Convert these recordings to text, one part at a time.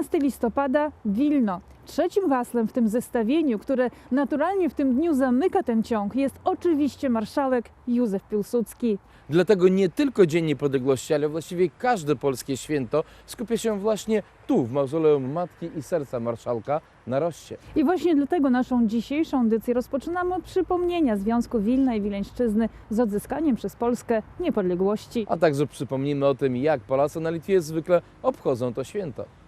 11 listopada Wilno. Trzecim haslem w tym zestawieniu, które naturalnie w tym dniu zamyka ten ciąg, jest oczywiście marszałek Józef Piłsudski. Dlatego nie tylko Dzień Niepodległości, ale właściwie każde polskie święto skupia się właśnie tu, w mauzoleum Matki i Serca Marszałka na Roście. I właśnie dlatego naszą dzisiejszą audycję rozpoczynamy od przypomnienia Związku Wilna i Wileńszczyzny z odzyskaniem przez Polskę niepodległości. A także przypomnimy o tym, jak Polacy na Litwie zwykle obchodzą to święto.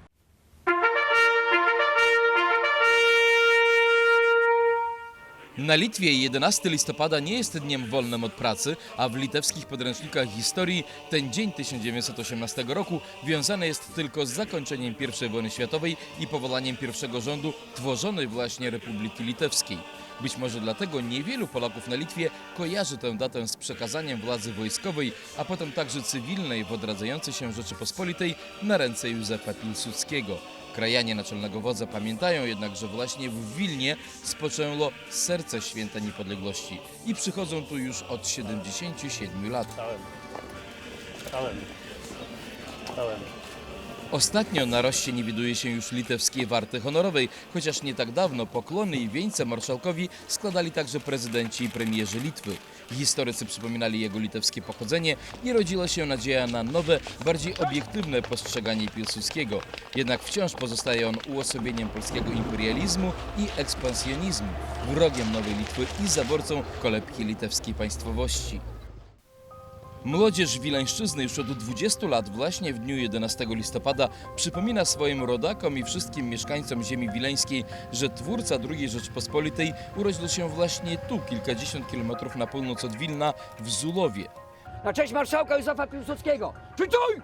Na Litwie 11 listopada nie jest dniem wolnym od pracy, a w litewskich podręcznikach historii ten dzień 1918 roku wiązany jest tylko z zakończeniem I wojny światowej i powołaniem pierwszego rządu tworzonej właśnie Republiki Litewskiej. Być może dlatego niewielu Polaków na Litwie kojarzy tę datę z przekazaniem władzy wojskowej, a potem także cywilnej w odradzającej się Rzeczypospolitej na ręce Józefa Piłsudskiego. Krajanie naczelnego wodza pamiętają jednak, że właśnie w Wilnie spoczęło serce święta niepodległości i przychodzą tu już od 77 lat. Stałem. Stałem. Stałem. Ostatnio na Roście nie widuje się już litewskiej warty honorowej, chociaż nie tak dawno poklony i wieńce marszałkowi składali także prezydenci i premierzy Litwy. Historycy przypominali jego litewskie pochodzenie i rodziła się nadzieja na nowe, bardziej obiektywne postrzeganie Piłsudskiego. Jednak wciąż pozostaje on uosobieniem polskiego imperializmu i ekspansjonizmu, wrogiem nowej Litwy i zaborcą kolebki litewskiej państwowości. Młodzież Wileńszczyzny już od 20 lat właśnie w dniu 11 listopada przypomina swoim rodakom i wszystkim mieszkańcom ziemi wileńskiej, że twórca II Rzeczpospolitej urodził się właśnie tu, kilkadziesiąt kilometrów na północ od Wilna, w Zulowie. Na cześć marszałka Józefa Piłsudskiego! Czytuj!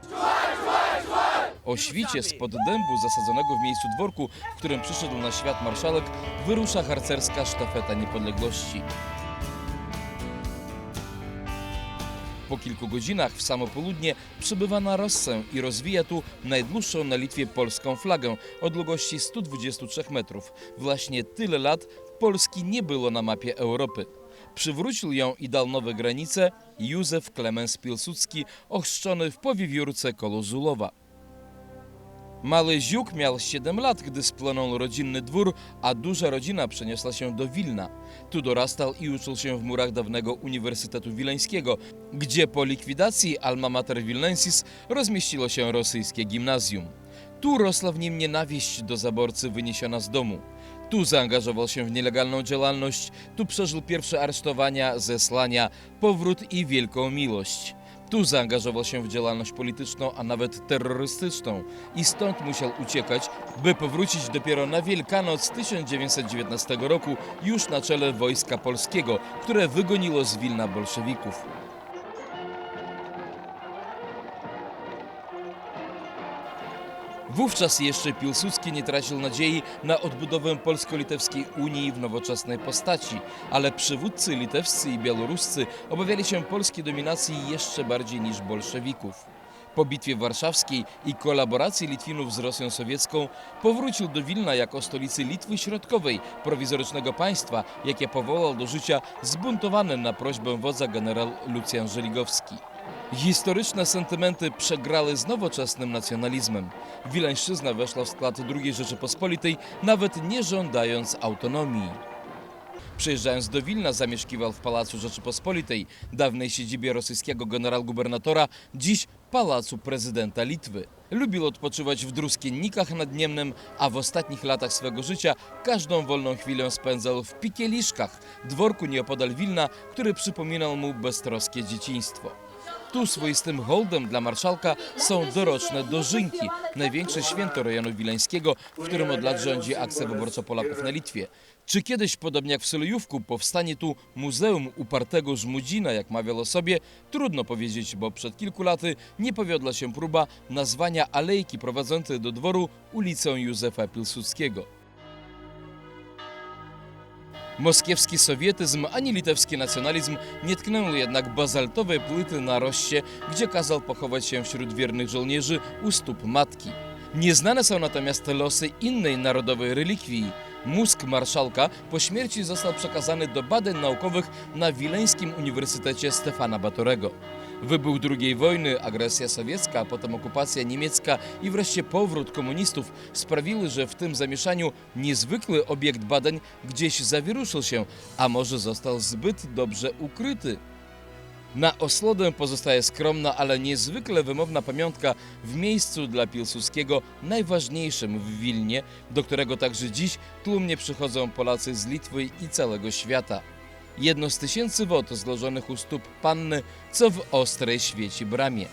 O świcie spod dębu zasadzonego w miejscu dworku, w którym przyszedł na świat marszałek, wyrusza harcerska sztafeta niepodległości. Po kilku godzinach w samo południe przybywa na Rossę i rozwija tu najdłuższą na Litwie polską flagę o długości 123 metrów. Właśnie tyle lat Polski nie było na mapie Europy. Przywrócił ją i dał nowe granice Józef Klemens Piłsudski, ochrzczony w powiewiórce koło Zulowa. Mały Ziuk miał 7 lat, gdy spłonął rodzinny dwór, a duża rodzina przeniosła się do Wilna. Tu dorastał i uczył się w murach dawnego Uniwersytetu Wileńskiego, gdzie po likwidacji Alma Mater Wilnensis rozmieściło się rosyjskie gimnazjum. Tu rosła w nim nienawiść do zaborcy wyniesiona z domu. Tu zaangażował się w nielegalną działalność, tu przeżył pierwsze aresztowania, zesłania, powrót i wielką miłość. Tu zaangażował się w działalność polityczną, a nawet terrorystyczną i stąd musiał uciekać, by powrócić dopiero na Wielkanoc 1919 roku już na czele Wojska Polskiego, które wygoniło z Wilna bolszewików. Wówczas jeszcze Piłsudski nie tracił nadziei na odbudowę polsko-litewskiej Unii w nowoczesnej postaci, ale przywódcy litewscy i białoruscy obawiali się polskiej dominacji jeszcze bardziej niż bolszewików. Po bitwie warszawskiej i kolaboracji Litwinów z Rosją sowiecką powrócił do Wilna jako stolicy Litwy Środkowej, prowizorycznego państwa, jakie powołał do życia zbuntowany na prośbę wodza generał Lucjan Żeligowski. Historyczne sentymenty przegrały z nowoczesnym nacjonalizmem. Wileńszczyzna weszła w skład II Rzeczypospolitej, nawet nie żądając autonomii. Przyjeżdżając do Wilna zamieszkiwał w Pałacu Rzeczypospolitej, dawnej siedzibie rosyjskiego generał-gubernatora, dziś Pałacu Prezydenta Litwy. Lubił odpoczywać w Druskiennikach nad Niemnem, a w ostatnich latach swego życia każdą wolną chwilę spędzał w Pikieliszkach, dworku nieopodal Wilna, który przypominał mu beztroskie dzieciństwo. Tu swoistym hołdem dla marszałka są doroczne dożynki, największe święto rejonu wileńskiego, w którym od lat rządzi akcja wyborcza Polaków na Litwie. Czy kiedyś, podobnie jak w Solojówku, powstanie tu Muzeum Upartego Żmudzina, jak mawiał o sobie, trudno powiedzieć, bo przed kilku laty nie powiodła się próba nazwania alejki prowadzącej do dworu ulicą Józefa Piłsudskiego. Moskiewski sowietyzm ani litewski nacjonalizm nie tknęły jednak bazaltowe płyty na Roście, gdzie kazał pochować się wśród wiernych żołnierzy u stóp matki. Nieznane są natomiast losy innej narodowej relikwii. Mózg marszałka po śmierci został przekazany do badań naukowych na Wileńskim Uniwersytecie Stefana Batorego. Wybuch II wojny, agresja sowiecka, potem okupacja niemiecka i wreszcie powrót komunistów sprawiły, że w tym zamieszaniu niezwykły obiekt badań gdzieś zawieruszył się, a może został zbyt dobrze ukryty. Na osłodę pozostaje skromna, ale niezwykle wymowna pamiątka w miejscu dla Piłsudskiego najważniejszym w Wilnie, do którego także dziś tłumnie przychodzą Polacy z Litwy i całego świata. Jedno z tysięcy wod złożonych u stóp panny, co w ostrej świeci bramie.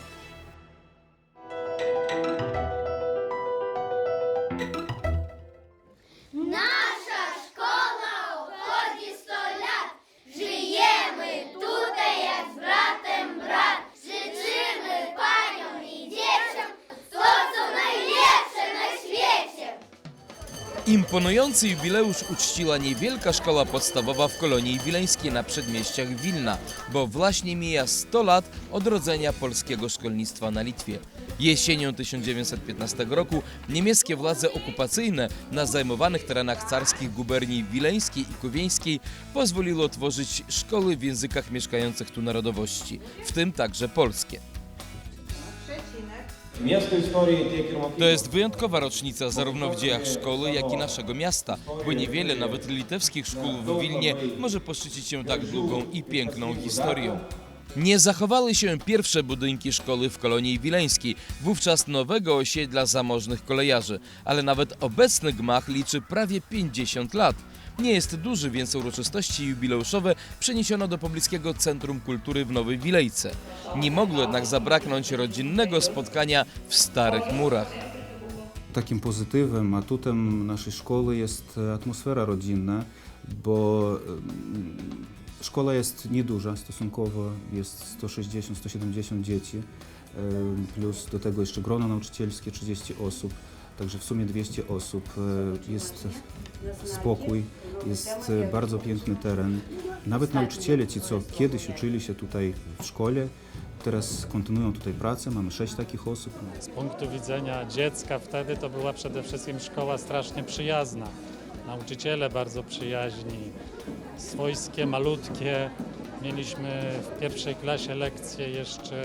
Imponujący jubileusz uczciła niewielka szkoła podstawowa w kolonii wileńskiej na przedmieściach Wilna, bo właśnie mija 100 lat odrodzenia polskiego szkolnictwa na Litwie. Jesienią 1915 roku niemieckie władze okupacyjne na zajmowanych terenach carskich guberni wileńskiej i kuwieńskiej pozwoliły otworzyć szkoły w językach mieszkających tu narodowości, w tym także polskie. To jest wyjątkowa rocznica zarówno w dziejach szkoły, jak i naszego miasta, bo niewiele nawet litewskich szkół w Wilnie może poszczycić się tak długą i piękną historią. Nie zachowały się pierwsze budynki szkoły w kolonii wileńskiej, wówczas nowego osiedla zamożnych kolejarzy, ale nawet obecny gmach liczy prawie 50 lat. Nie jest duży, więc uroczystości jubileuszowe przeniesiono do pobliskiego Centrum Kultury w Nowej Wilejce. Nie mogło jednak zabraknąć rodzinnego spotkania w Starych Murach. Takim pozytywem, atutem naszej szkoły jest e, atmosfera rodzinna, bo szkoła jest nieduża stosunkowo, jest 160-170 dzieci, plus do tego jeszcze grono nauczycielskie 30 osób, także w sumie 200 osób. E, Jest spokój, jest e, bardzo piękny teren. Nawet nauczyciele, ci co kiedyś uczyli się tutaj w szkole, teraz kontynuują tutaj pracę, mamy 6 takich osób. Z punktu widzenia dziecka wtedy to była przede wszystkim szkoła strasznie przyjazna. Nauczyciele bardzo przyjaźni, swojskie, malutkie. Mieliśmy w pierwszej klasie lekcje jeszcze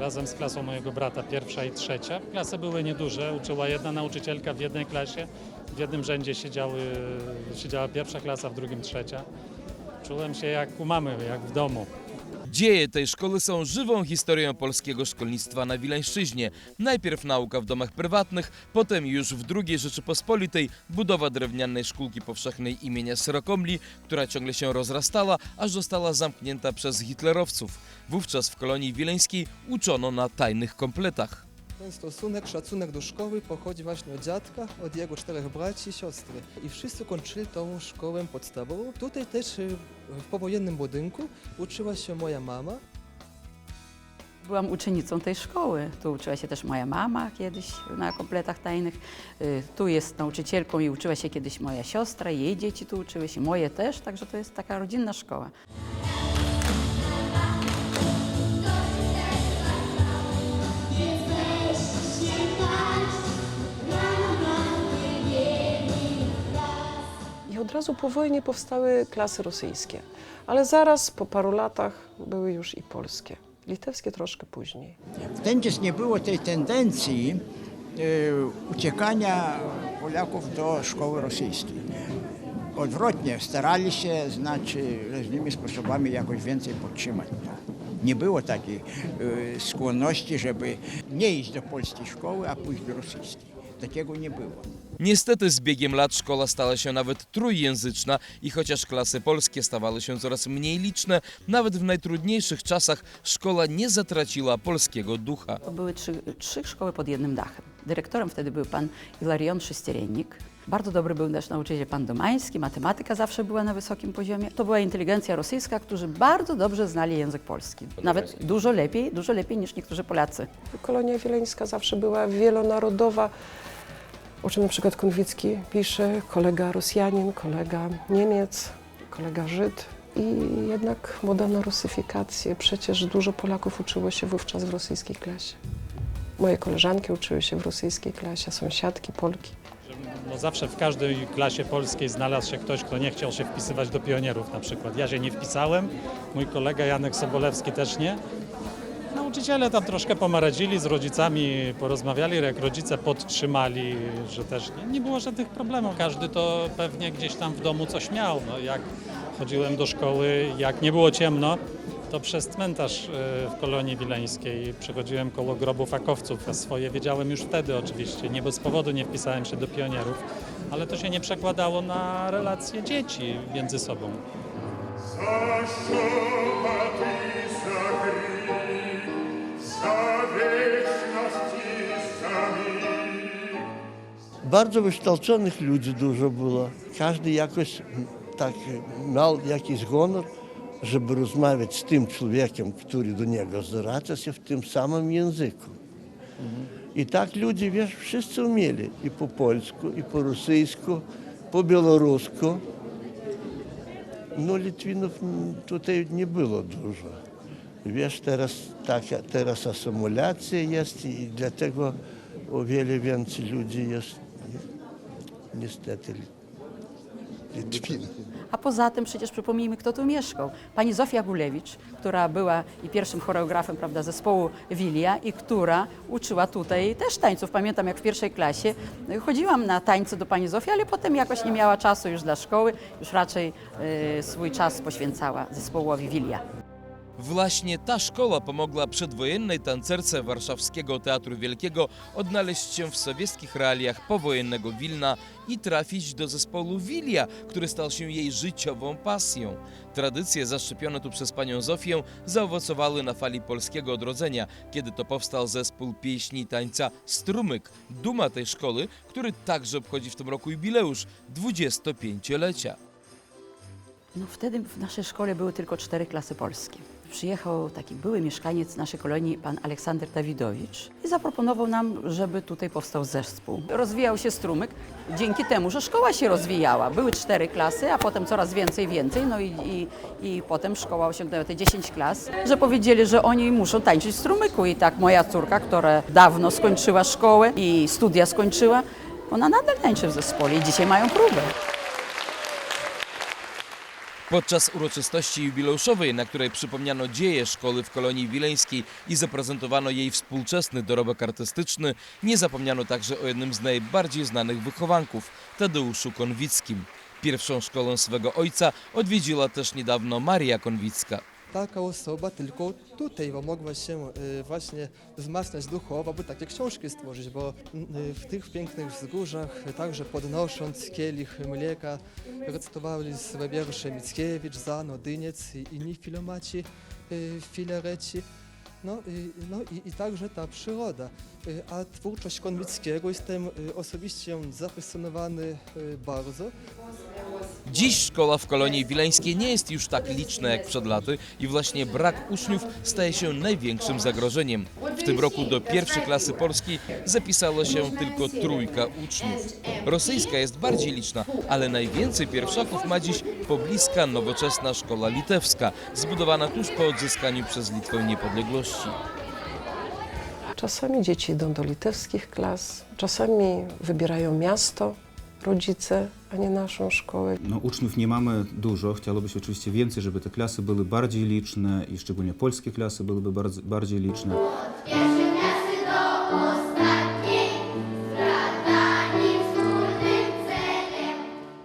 razem z klasą mojego brata, pierwsza i trzecia. Klasy były nieduże, uczyła jedna nauczycielka w jednej klasie. W jednym rzędzie siedziały, siedziała pierwsza klasa, w drugim trzecia. Czułem się jak u mamy, jak w domu. Dzieje tej szkoły są żywą historią polskiego szkolnictwa na Wileńszczyźnie. Najpierw nauka w domach prywatnych, potem już w II Rzeczypospolitej budowa drewnianej szkółki powszechnej imienia Syrokomli, która ciągle się rozrastała, aż została zamknięta przez hitlerowców. Wówczas w kolonii wileńskiej uczono na tajnych kompletach. Ten stosunek, szacunek do szkoły pochodzi właśnie od dziadka, od jego czterech braci i siostry. I wszyscy kończyli tą szkołę podstawową. Tutaj też y, w powojennym budynku uczyła się moja mama. Byłam uczennicą tej szkoły. Tu uczyła się też moja mama kiedyś na kompletach tajnych. Y, Tu jest nauczycielką i uczyła się kiedyś moja siostra, jej dzieci tu uczyły się, moje też, także to jest taka rodzinna szkoła. Od razu po wojnie powstały klasy rosyjskie, ale zaraz po paru latach były już i polskie. Litewskie troszkę później. Czas nie było tej tendencji e, uciekania Polaków do szkoły rosyjskiej. Odwrotnie, starali się, znaczy, różnymi sposobami jakoś więcej podtrzymać. Nie było takiej e, skłonności, żeby nie iść do polskiej szkoły, a pójść do rosyjskiej. Takiego nie było. Niestety z biegiem lat szkoła stała się nawet trójjęzyczna i chociaż klasy polskie stawały się coraz mniej liczne, nawet w najtrudniejszych czasach szkoła nie zatraciła polskiego ducha. To były trzy, trzy szkoły pod jednym dachem. Dyrektorem wtedy był pan Ilarion Sześcierennik. Bardzo dobry był nasz nauczyciel pan Domański, matematyka zawsze była na wysokim poziomie. To była inteligencja rosyjska, którzy bardzo dobrze znali język polski. Nawet dużo lepiej, dużo lepiej niż niektórzy Polacy. Kolonia wileńska zawsze była wielonarodowa, o czym na przykład Konwicki pisze, kolega Rosjanin, kolega Niemiec, kolega Żyd. I jednak moda na rusyfikację. Przecież dużo Polaków uczyło się wówczas w rosyjskiej klasie. Moje koleżanki uczyły się w rosyjskiej klasie, sąsiadki Polki. No zawsze w każdej klasie polskiej znalazł się ktoś, kto nie chciał się wpisywać do pionierów na przykład. Ja się nie wpisałem, mój kolega Janek Sobolewski też nie. Nauczyciele tam troszkę pomaradzili z rodzicami, porozmawiali, jak rodzice podtrzymali, że też nie, nie było żadnych problemów. Każdy to pewnie gdzieś tam w domu coś miał. No, jak chodziłem do szkoły, jak nie było ciemno, to przez cmentarz e, w kolonii wileńskiej przechodziłem koło grobu fakowców, a swoje wiedziałem już wtedy oczywiście. Nie bez powodu nie wpisałem się do pionierów, ale to się nie przekładało na relacje dzieci między sobą. Bardzo wykształconych ludzi dużo było. Każdy jakoś tak miał jakiś honor, żeby rozmawiać z tym człowiekiem, który do niego zwraca się w tym samym języku. I tak ludzie, wiesz, wszyscy umieli i po polsku, i po rosyjsku, po białorusku. No Litwinów mm, tutaj nie było dużo. Wiesz, teraz taka, teraz asymulacja jest i dlatego o wiele więcej ludzi jest ni- niestety Litwinów. A poza tym przecież przypomnijmy, kto tu mieszkał. Pani Zofia Gulewicz, która była i pierwszym choreografem prawda, zespołu Wilia i która uczyła tutaj też tańców. Pamiętam, jak w pierwszej klasie chodziłam na tańce do pani Zofii, ale potem jakoś nie miała czasu już dla szkoły, już raczej e, swój czas poświęcała zespołowi Wilia. Właśnie ta szkoła pomogła przedwojennej tancerce Warszawskiego Teatru Wielkiego odnaleźć się w sowieckich realiach powojennego Wilna i trafić do zespołu Wilia, który stał się jej życiową pasją. Tradycje zaszczepione tu przez panią Zofię zaowocowały na fali polskiego odrodzenia, kiedy to powstał zespół pieśni i tańca Strumyk, duma tej szkoły, który także obchodzi w tym roku jubileusz 25-lecia. No wtedy w naszej szkole były tylko cztery klasy polskie. Przyjechał taki były mieszkaniec naszej kolonii, pan Aleksander Dawidowicz i zaproponował nam, żeby tutaj powstał zespół. Rozwijał się strumyk dzięki temu, że szkoła się rozwijała. Były cztery klasy, a potem coraz więcej, więcej, no i, i, i potem szkoła osiągnęła te 10 klas, że powiedzieli, że oni muszą tańczyć strumyku i tak moja córka, która dawno skończyła szkołę i studia skończyła, ona nadal tańczy w zespole i dzisiaj mają próbę. Podczas uroczystości jubileuszowej, na której przypomniano dzieje szkoły w kolonii wileńskiej i zaprezentowano jej współczesny dorobek artystyczny, nie zapomniano także o jednym z najbardziej znanych wychowanków, Tadeuszu Konwickim. Pierwszą szkołę swego ojca odwiedziła też niedawno Maria Konwicka. Taka osoba tylko tutaj mogła się e, właśnie wzmacniać duchowo, by takie książki stworzyć, bo e, w tych pięknych wzgórzach, e, także podnosząc kielich mleka, recytowali swe wiersze Mickiewicz, Zano, Dyniec i inni filomaci, filareci. No, no i, i także ta przyroda. A twórczość Konwickiego jestem osobiście zafascynowany e, bardzo. Dziś szkoła w kolonii wileńskiej nie jest już tak liczna jak przed laty i właśnie brak uczniów staje się największym zagrożeniem. W tym roku do pierwszej klasy polskiej zapisało się tylko trójka uczniów. Rosyjska jest bardziej liczna, ale najwięcej pierwszaków ma dziś pobliska nowoczesna szkoła litewska, zbudowana tuż po odzyskaniu przez Litwę niepodległości. Czasami dzieci idą do litewskich klas, czasami wybierają miasto, rodzice, a nie naszą szkołę. No, uczniów nie mamy dużo, chciałoby się oczywiście więcej, żeby te klasy były bardziej liczne i szczególnie polskie klasy byłyby bardzo, bardziej liczne.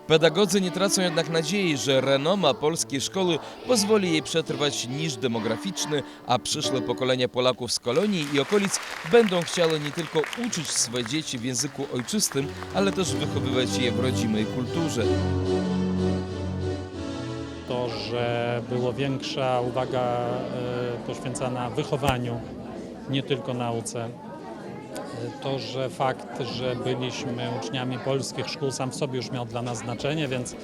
Pedagodzy nie tracą jednak nadziei, że renoma polskiej szkoły pozwoli jej przetrwać niż demograficzny, a przyszłe pokolenia Polaków z kolonii i okolic będą chciały nie tylko uczyć swoje dzieci w języku ojczystym, ale też wychowywać je w rodzimej kulturze. to, że było większa uwaga e, poświęcana wychowaniu, nie tylko nauce. To, że fakt, że byliśmy uczniami polskich szkół sam w sobie już miał dla nas znaczenie, więc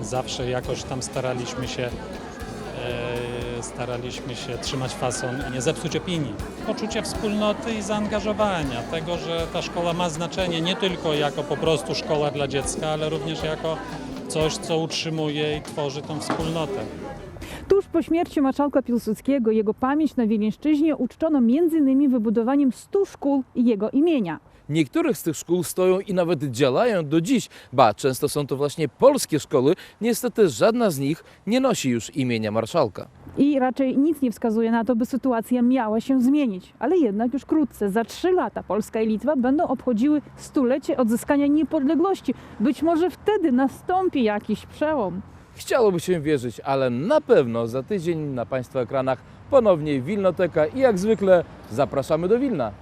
zawsze jakoś tam staraliśmy się e, staraliśmy się trzymać fason i nie zepsuć opinii. Poczucie wspólnoty i zaangażowania, tego, że ta szkoła ma znaczenie nie tylko jako po prostu szkoła dla dziecka, ale również jako coś, co utrzymuje i tworzy tą wspólnotę. Po śmierci marszałka Piłsudskiego jego pamięć na Wileńszczyźnie uczczono m.in. wybudowaniem 100 szkół jego imienia. Niektórych z tych szkół stoją i nawet działają do dziś, ba, często są to właśnie polskie szkoły. Niestety żadna z nich nie nosi już imienia marszałka. I raczej nic nie wskazuje na to, by sytuacja miała się zmienić. Ale jednak już wkrótce, za trzy lata, Polska i Litwa będą obchodziły stulecie odzyskania niepodległości. Być może wtedy nastąpi jakiś przełom. Chciałoby się wierzyć, ale na pewno za tydzień na Państwa ekranach ponownie Wilnoteka i jak zwykle zapraszamy do Wilna.